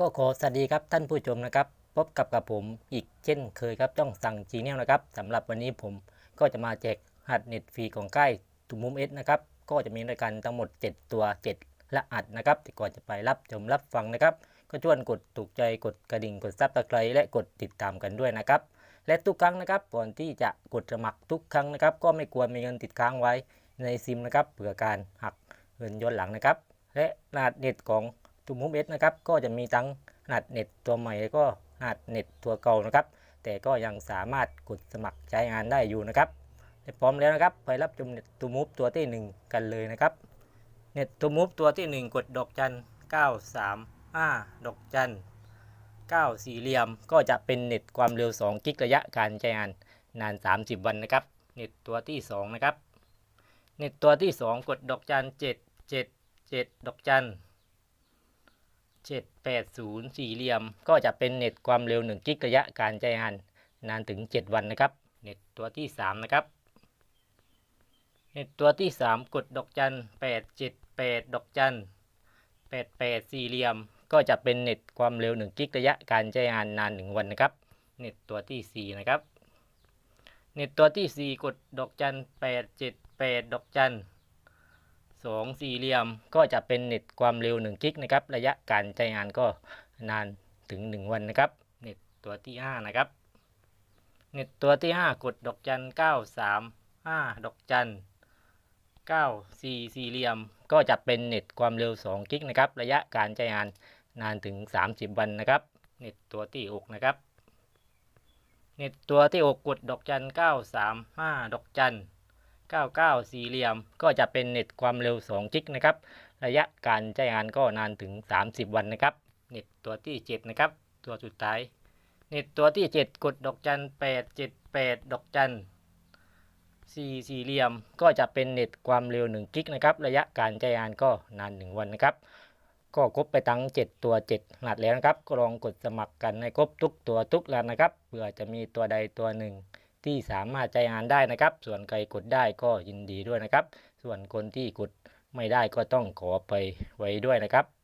ก็ขอสวัสดีครับท่านผู้ชมนะครับ พบกับกับผมอีกเช่นเคยครับต้องสั่งจีเนียนะครับสำหรับวันนี้ผมก็จะมาแจกหัดเน็ตฟรีของใกล้ตุมมุมเอสนะครับก็จะมีรายการทั้งหมด 7 ตัว 7 ละอัดนะครับแต่ก่อนจะไปรับชมรับฟังนะครับ ก็ชวนกดถูกใจกดกระดิ่งกดซับสไครต์และกดติดตามกันด้วยนะครับ และทุกครั้งนะครับก่อนที่จะกดสมัครทุกครั้งนะครับ ก็ไม่ควรมีเงินติดค้างไว้ในซิมนะครับเผื่อการหักเงินย้อนหลังนะครับ และรหัสเน็ตของ ตุมุมเอสนะครับก็จะมีทั้งรหัสเน็ตตัวใหม่แล้วก็รหัสเน็ตตัวเก่านะครับ แต่ก็ยังสามารถกดสมัครใช้งานได้อยู่นะครับแต่พร้อมแล้วนะครับไปรับชมเน็ตตัวมูฟตัวที่ 1 กันเลยนะครับ เน็ตตัวมูฟตัวที่ 1 กดดอกจัน935ดอกจัน9สี่เหลี่ยมก็จะเป็นเน็ตความเร็ว 2 กิกระยะการใช้งานนาน 30 วันนะครับ เน็ตตัวที่ 2 นะครับ เน็ตตัวที่ 2 กดดอกจัน7 7 7 ดอกจัน 780 สี่เหลี่ยม ก็จะเป็นเน็ตความเร็ว 1 กิกระยะการใช้งานนานถึง 7 วันนะครับ เน็ตตัวที่ 3 นะครับ เน็ตตัวที่ 3 กดดอกจัน 878 ดอกจัน 88 สี่เหลี่ยม ก็จะเป็นเน็ตความเร็ว 1 กิกระยะการใช้งานนาน 1 วันนะครับ เน็ตตัวที่ 4 นะครับ เน็ตตัวที่ 4 กดดอกจัน 878 ดอกจัน องสี่เหลี่ยมก็จะเป็นเน็ตความเร็ว1กิกนะครับ ระยะการใช้งานก็นานถึง 1 วันนะครับ เน็ตตัวที่ 5 นะครับ เน็ตตัวที่ 5 กดดอกจัน 935 ดอกจัน 9 4 สี่เหลี่ยม ก็จะเป็นเน็ตความเร็ว2กิกนะครับ ระยะการใช้งานนานถึง 30 วันนะครับ เน็ตตัวที่ 6 นะครับ เน็ตตัวที่ 6 กดดอกจัน 935 ดอกจัน 99 สี่เหลี่ยม ก็จะเป็นเน็ตความเร็ว2กิกนะครับ ระยะการใช้งานก็นานถึง 30 วันนะครับ เน็ตตัวที่ 7 นะครับ ตัวสุดท้าย เน็ตตัวที่ 7 กดดอกจัน878 ดอกจัน4สี่เหลี่ยม ก็จะเป็นเน็ตความเร็ว 1 กิกนะครับ ระยะการใช้งานก็นาน 1 วันนะครับ ก็ครบไปทั้ง 7 ตัว7รหัสแล้วนะครับ ก็ลองกดสมัครกันให้ครบทุกตัวทุกรหัสนะครับ เผื่อจะมีตัวใดตัวหนึ่ง ที่สามารถใจงานได้นะครับ ส่วนใครกดได้ก็ยินดีด้วยนะครับ ส่วนคนที่กดไม่ได้ก็ต้องขอไปไว้ด้วยนะครับ